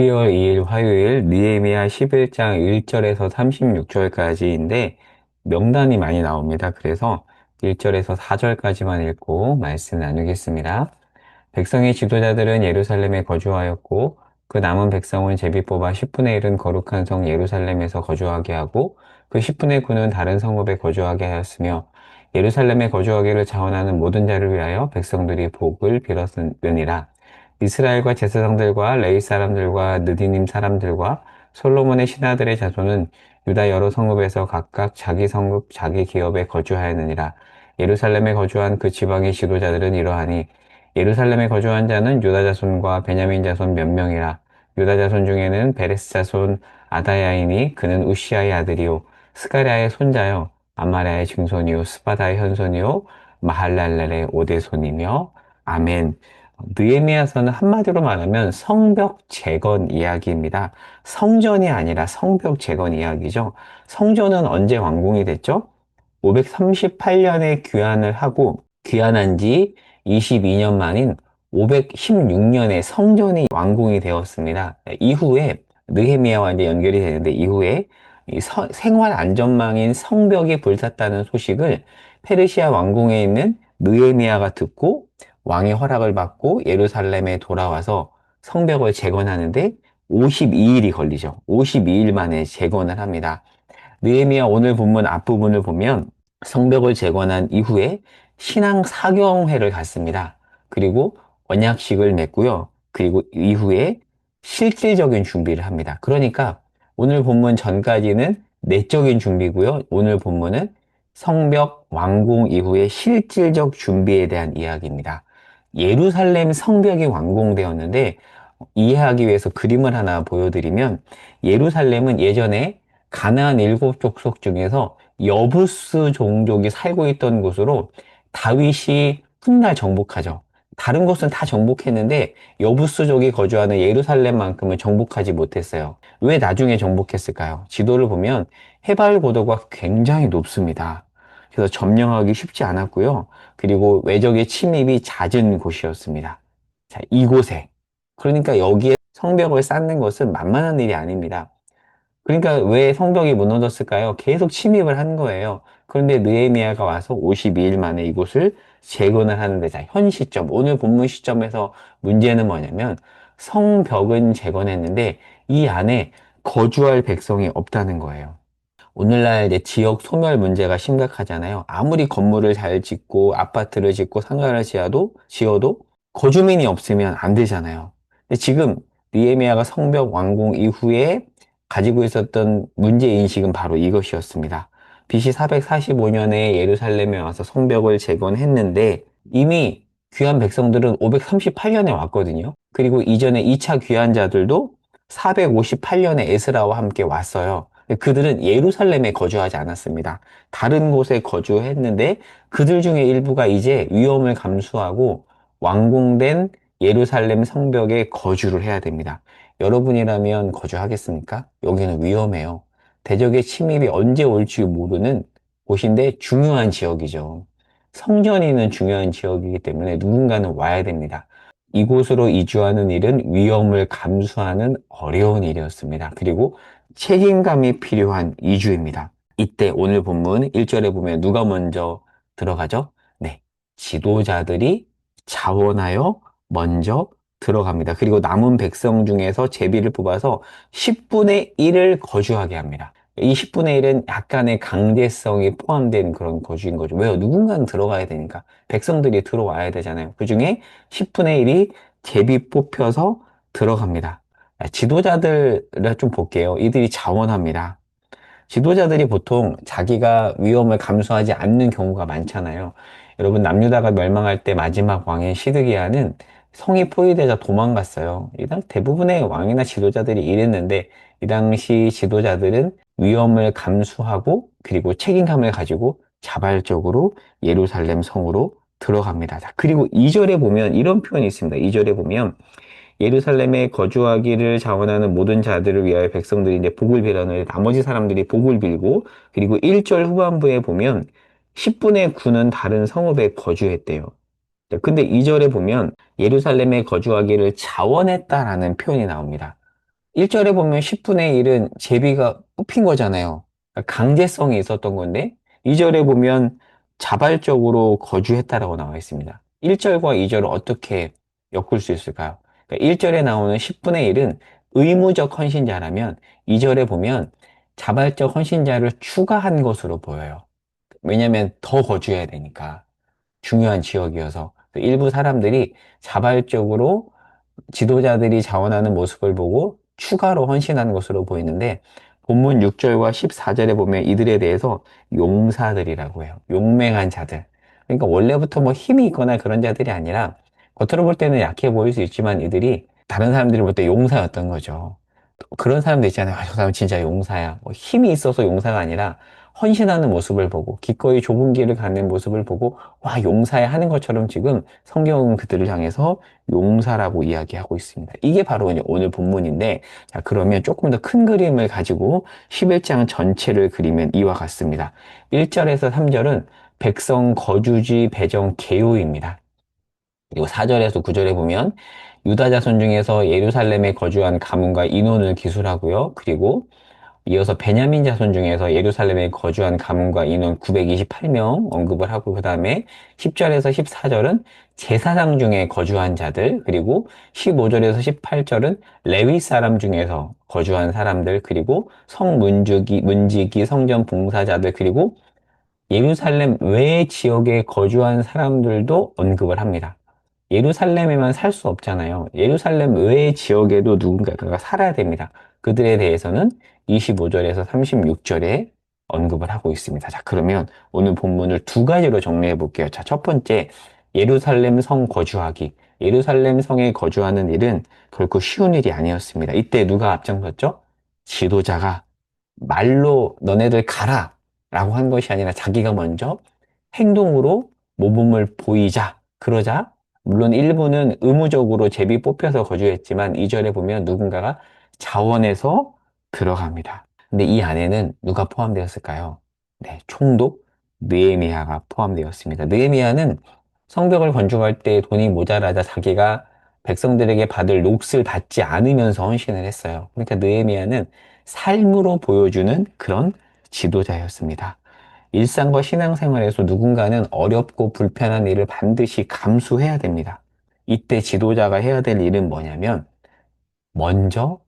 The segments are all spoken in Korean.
12월 2일 화요일 느헤미야 11장 1절에서 36절까지인데 명단이 많이 나옵니다. 그래서 1절에서 4절까지만 읽고 말씀 나누겠습니다. 백성의 지도자들은 예루살렘에 거주하였고 그 남은 백성은 제비 뽑아 10분의 1은 거룩한 성 예루살렘에서 거주하게 하고 그 10분의 9는 다른 성읍에 거주하게 하였으며 예루살렘에 거주하기를 자원하는 모든 자를 위하여 백성들이 복을 빌었느니라. 이스라엘과 제사장들과 레위 사람들과 느디님 사람들과 솔로몬의 신하들의 자손은 유다 여러 성읍에서 각각 자기 성읍 자기 기업에 거주하였느니라. 예루살렘에 거주한 그 지방의 지도자들은 이러하니 예루살렘에 거주한 자는 유다 자손과 베냐민 자손 몇 명이라. 유다 자손 중에는 베레스 자손 아다야이니 그는 우시아의 아들이요 스가랴의 손자요 아마랴의 증손이요 스바다의 현손이요 마할랄렐의 오대손이며 아멘. 느헤미야서는 한마디로 말하면 성벽 재건 이야기입니다. 성전이 아니라 성벽 재건 이야기죠. 성전은 언제 완공이 됐죠? 538년에 귀환을 하고 귀환한 지 22년 만인 516년에 성전이 완공이 되었습니다. 이후에 느헤미야와 이제 연결이 되는데 이후에 서, 생활 안전망인 성벽이 불탔다는 소식을 페르시아 왕궁에 있는 느헤미야가 듣고 왕의 허락을 받고 예루살렘에 돌아와서 성벽을 재건하는데 52일이 걸리죠. 52일 만에 재건을 합니다. 느헤미야 오늘 본문 앞부분을 보면 성벽을 재건한 이후에 신앙 사경회를 갖습니다. 그리고 언약식을 맺고요. 그리고 이후에 실질적인 준비를 합니다. 그러니까 오늘 본문 전까지는 내적인 준비고요. 오늘 본문은 성벽 완공 이후의 실질적 준비에 대한 이야기입니다. 예루살렘 성벽이 완공되었는데 이해하기 위해서 그림을 하나 보여드리면 예루살렘은 예전에 가나안 일곱 족속 중에서 여부스 종족이 살고 있던 곳으로 다윗이 훗날 정복하죠. 다른 곳은 다 정복했는데 여부스족이 거주하는 예루살렘만큼은 정복하지 못했어요. 왜 나중에 정복했을까요? 지도를 보면 해발 고도가 굉장히 높습니다. 그래서 점령하기 쉽지 않았고요. 그리고 외적의 침입이 잦은 곳이었습니다. 자, 이곳에. 그러니까 여기에 성벽을 쌓는 것은 만만한 일이 아닙니다. 그러니까 왜 성벽이 무너졌을까요? 계속 침입을 한 거예요. 그런데 느헤미야가 와서 52일 만에 이곳을 재건을 하는데 자, 현 시점, 오늘 본문 시점에서 문제는 뭐냐면 성벽은 재건했는데 이 안에 거주할 백성이 없다는 거예요. 오늘날 이제 지역 소멸 문제가 심각하잖아요. 아무리 건물을 잘 짓고 아파트를 짓고 상가를 지어도 지어도 거주민이 없으면 안 되잖아요. 근데 지금 니에미아가 성벽 완공 이후에 가지고 있었던 문제 인식은 바로 이것이었습니다. BC 445년에 예루살렘에 와서 성벽을 재건했는데 이미 귀한 백성들은 538년에 왔거든요. 그리고 이전에 2차 귀환자들도 458년에 에스라와 함께 왔어요. 그들은 예루살렘에 거주하지 않았습니다. 다른 곳에 거주했는데 그들 중에 일부가 이제 위험을 감수하고 완공된 예루살렘 성벽에 거주를 해야 됩니다. 여러분이라면 거주하겠습니까? 여기는 위험해요. 대적의 침입이 언제 올지 모르는 곳인데 중요한 지역이죠. 성전이 있는 중요한 지역이기 때문에 누군가는 와야 됩니다. 이곳으로 이주하는 일은 위험을 감수하는 어려운 일이었습니다. 그리고 책임감이 필요한 이주입니다. 이때 오늘 본문 1절에 보면 누가 먼저 들어가죠? 네. 지도자들이 자원하여 먼저 들어갑니다. 그리고 남은 백성 중에서 제비를 뽑아서 10분의 1을 거주하게 합니다. 이 10분의 1은 약간의 강제성이 포함된 그런 거주인 거죠. 왜요? 누군가는 들어가야 되니까. 백성들이 들어와야 되잖아요. 그 중에 10분의 1이 제비 뽑혀서 들어갑니다. 지도자들을 좀 볼게요. 이들이 자원합니다. 지도자들이 보통 자기가 위험을 감수하지 않는 경우가 많잖아요. 여러분 남유다가 멸망할 때 마지막 왕인 시드기야는 성이 포위되자 도망갔어요. 이 당 대부분의 왕이나 지도자들이 이랬는데 이 당시 지도자들은 위험을 감수하고 그리고 책임감을 가지고 자발적으로 예루살렘 성으로 들어갑니다. 자, 그리고 2절에 보면 이런 표현이 있습니다. 2절에 보면 예루살렘에 거주하기를 자원하는 모든 자들을 위하여 백성들이 이제 복을 빌어는 나머지 사람들이 복을 빌고 그리고 1절 후반부에 보면 10분의 9는 다른 성읍에 거주했대요. 근데 2절에 보면 예루살렘에 거주하기를 자원했다라는 표현이 나옵니다. 1절에 보면 10분의 1은 제비가 뽑힌 거잖아요. 그러니까 강제성이 있었던 건데 2절에 보면 자발적으로 거주했다라고 나와 있습니다. 1절과 2절을 어떻게 엮을 수 있을까요? 그러니까 1절에 나오는 10분의 1은 의무적 헌신자라면 2절에 보면 자발적 헌신자를 추가한 것으로 보여요. 왜냐하면 더 거주해야 되니까. 중요한 지역이어서 일부 사람들이 자발적으로 지도자들이 자원하는 모습을 보고 추가로 헌신하는 것으로 보이는데 본문 6절과 14절에 보면 이들에 대해서 용사들이라고 해요. 용맹한 자들. 그러니까 원래부터 뭐 힘이 있거나 그런 자들이 아니라 겉으로 볼 때는 약해 보일 수 있지만 이들이 다른 사람들이 볼 때 용사였던 거죠. 그런 사람도 있잖아요. 아, 저 사람 진짜 용사야. 뭐 힘이 있어서 용사가 아니라 헌신하는 모습을 보고 기꺼이 좁은 길을 가는 모습을 보고 와 용사야 하는 것처럼 지금 성경은 그들을 향해서 용사라고 이야기하고 있습니다. 이게 바로 오늘 본문인데 자 그러면 조금 더 큰 그림을 가지고 11장 전체를 그리면 이와 같습니다. 1절에서 3절은 백성 거주지 배정 개요입니다. 그리고 4절에서 9절에 보면 유다 자손 중에서 예루살렘에 거주한 가문과 인원을 기술하고요. 그리고 이어서 베냐민 자손 중에서 예루살렘에 거주한 가문과 인원 928명 언급을 하고 그 다음에 10절에서 14절은 제사장 중에 거주한 자들 그리고 15절에서 18절은 레위 사람 중에서 거주한 사람들 그리고 성문주기 문지기 성전 봉사자들 그리고 예루살렘 외 지역에 거주한 사람들도 언급을 합니다. 예루살렘에만 살 수 없잖아요. 예루살렘 외의 지역에도 누군가가 살아야 됩니다. 그들에 대해서는 25절에서 36절에 언급을 하고 있습니다. 자, 그러면 오늘 본문을 두 가지로 정리해 볼게요. 자, 첫 번째, 예루살렘 성 거주하기. 예루살렘 성에 거주하는 일은 결코 쉬운 일이 아니었습니다. 이때 누가 앞장섰죠? 지도자가 말로 너네들 가라 라고 한 것이 아니라 자기가 먼저 행동으로 모범을 보이자. 그러자 물론 일부는 의무적으로 제비 뽑혀서 거주했지만 2절에 보면 누군가가 자원해서 들어갑니다. 근데 이 안에는 누가 포함되었을까요? 네, 총독 느에미아가 포함되었습니다. 느에미아는 성벽을 건축할 때 돈이 모자라자 자기가 백성들에게 받을 몫을 받지 않으면서 헌신을 했어요. 그러니까 느에미아는 삶으로 보여주는 그런 지도자였습니다. 일상과 신앙생활에서 누군가는 어렵고 불편한 일을 반드시 감수해야 됩니다. 이때 지도자가 해야 될 일은 뭐냐면 먼저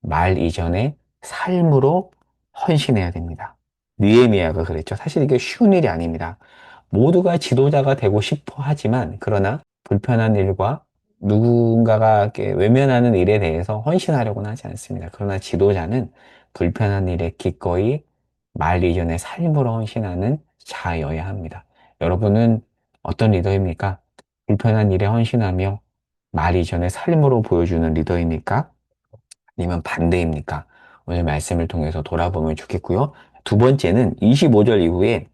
말 이전에 삶으로 헌신해야 됩니다. 느에미아가 그랬죠. 사실 이게 쉬운 일이 아닙니다. 모두가 지도자가 되고 싶어 하지만 그러나 불편한 일과 누군가가 외면하는 일에 대해서 헌신하려고는 하지 않습니다. 그러나 지도자는 불편한 일에 기꺼이 말 이전에 삶으로 헌신하는 자여야 합니다. 여러분은 어떤 리더입니까? 불편한 일에 헌신하며 말 이전에 삶으로 보여주는 리더입니까? 아니면 반대입니까? 오늘 말씀을 통해서 돌아보면 좋겠고요. 두 번째는 25절 이후에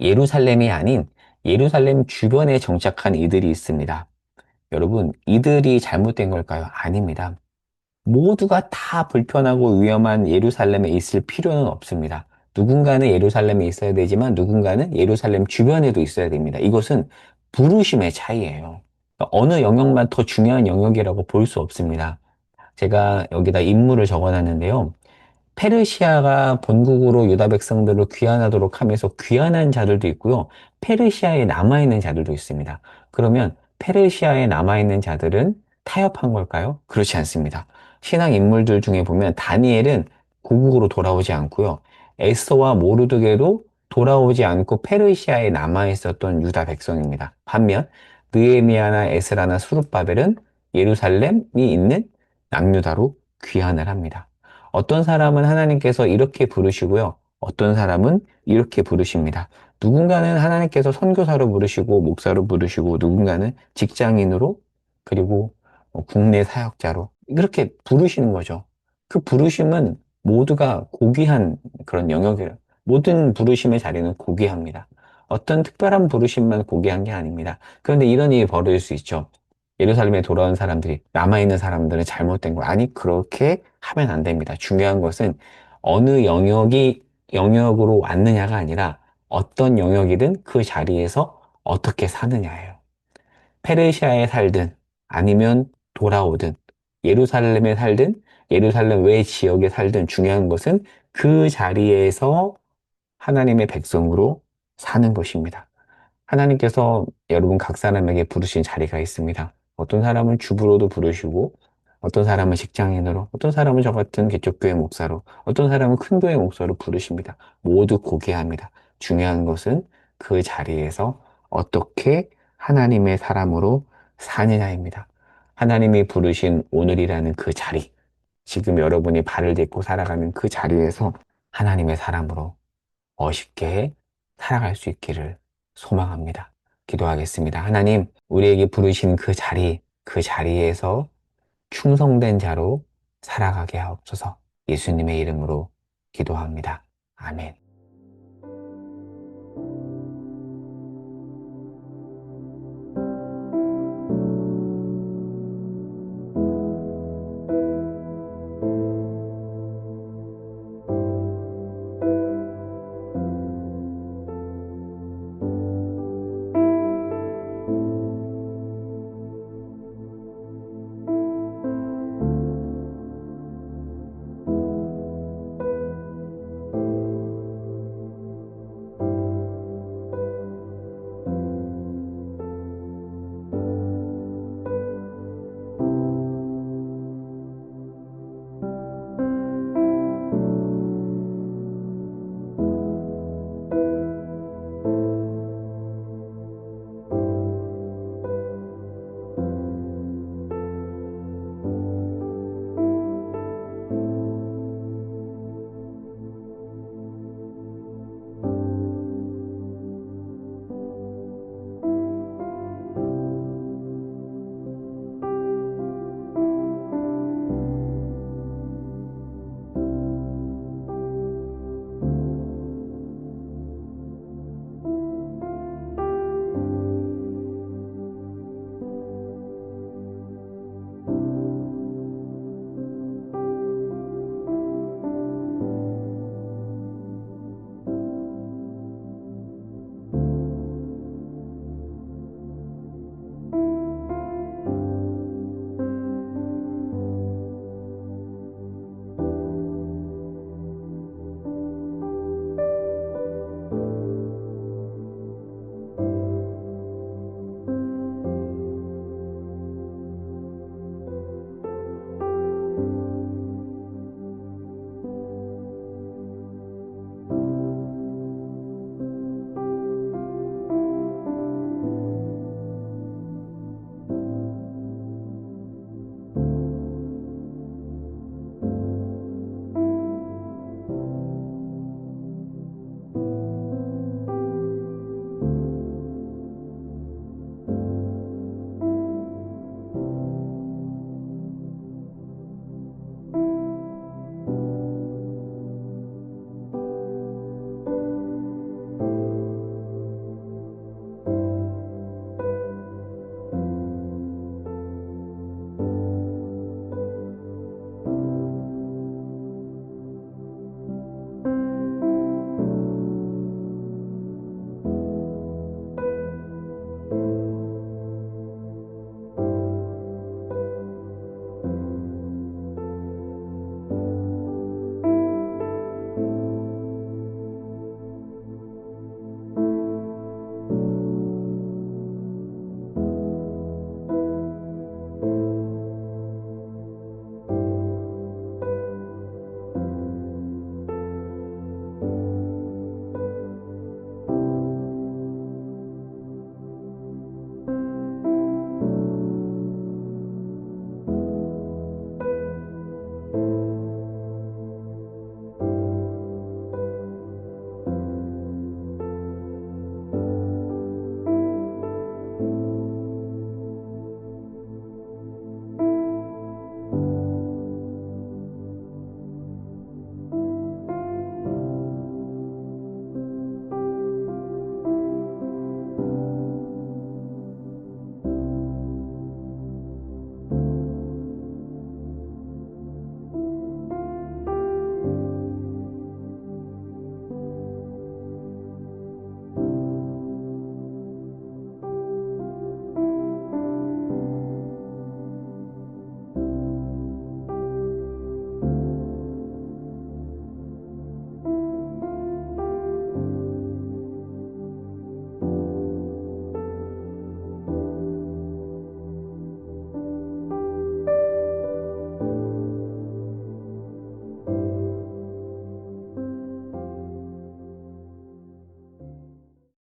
예루살렘이 아닌 예루살렘 주변에 정착한 이들이 있습니다. 여러분, 이들이 잘못된 걸까요? 아닙니다. 모두가 다 불편하고 위험한 예루살렘에 있을 필요는 없습니다. 누군가는 예루살렘에 있어야 되지만 누군가는 예루살렘 주변에도 있어야 됩니다. 이것은 부르심의 차이예요. 어느 영역만 더 중요한 영역이라고 볼 수 없습니다. 제가 여기다 인물을 적어놨는데요. 페르시아가 본국으로 유다 백성들을 귀환하도록 하면서 귀환한 자들도 있고요. 페르시아에 남아있는 자들도 있습니다. 그러면 페르시아에 남아있는 자들은 타협한 걸까요? 그렇지 않습니다. 신앙 인물들 중에 보면 다니엘은 고국으로 돌아오지 않고요. 에스더와 모르드게도 돌아오지 않고 페르시아에 남아 있었던 유다 백성입니다. 반면 느에미아나 에스라나 수룹바벨은 예루살렘이 있는 남유다로 귀환을 합니다. 어떤 사람은 하나님께서 이렇게 부르시고요. 어떤 사람은 이렇게 부르십니다. 누군가는 하나님께서 선교사로 부르시고 목사로 부르시고 누군가는 직장인으로 그리고 뭐 국내 사역자로 이렇게 부르시는 거죠. 그 부르심은 모두가 고귀한 그런 영역이에요. 모든 부르심의 자리는 고귀합니다. 어떤 특별한 부르심만 고귀한 게 아닙니다. 그런데 이런 일이 벌어질 수 있죠. 예루살렘에 돌아온 사람들이 남아있는 사람들은 잘못된 거 아니 그렇게 하면 안 됩니다. 중요한 것은 어느 영역이 영역으로 왔느냐가 아니라 어떤 영역이든 그 자리에서 어떻게 사느냐예요. 페르시아에 살든 아니면 돌아오든 예루살렘에 살든 예루살렘 외 지역에 살든 중요한 것은 그 자리에서 하나님의 백성으로 사는 것입니다. 하나님께서 여러분 각 사람에게 부르신 자리가 있습니다. 어떤 사람은 주부로도 부르시고, 어떤 사람은 직장인으로, 어떤 사람은 저 같은 개척교회 목사로, 어떤 사람은 큰 교회 목사로 부르십니다. 모두 고개합니다. 중요한 것은 그 자리에서 어떻게 하나님의 사람으로 사느냐입니다. 하나님이 부르신 오늘이라는 그 자리, 지금 여러분이 발을 딛고 살아가는 그 자리에서 하나님의 사람으로 멋있게 살아갈 수 있기를 소망합니다. 기도하겠습니다. 하나님, 우리에게 부르신 그 자리, 그 자리에서 충성된 자로 살아가게 하옵소서 예수님의 이름으로 기도합니다. 아멘.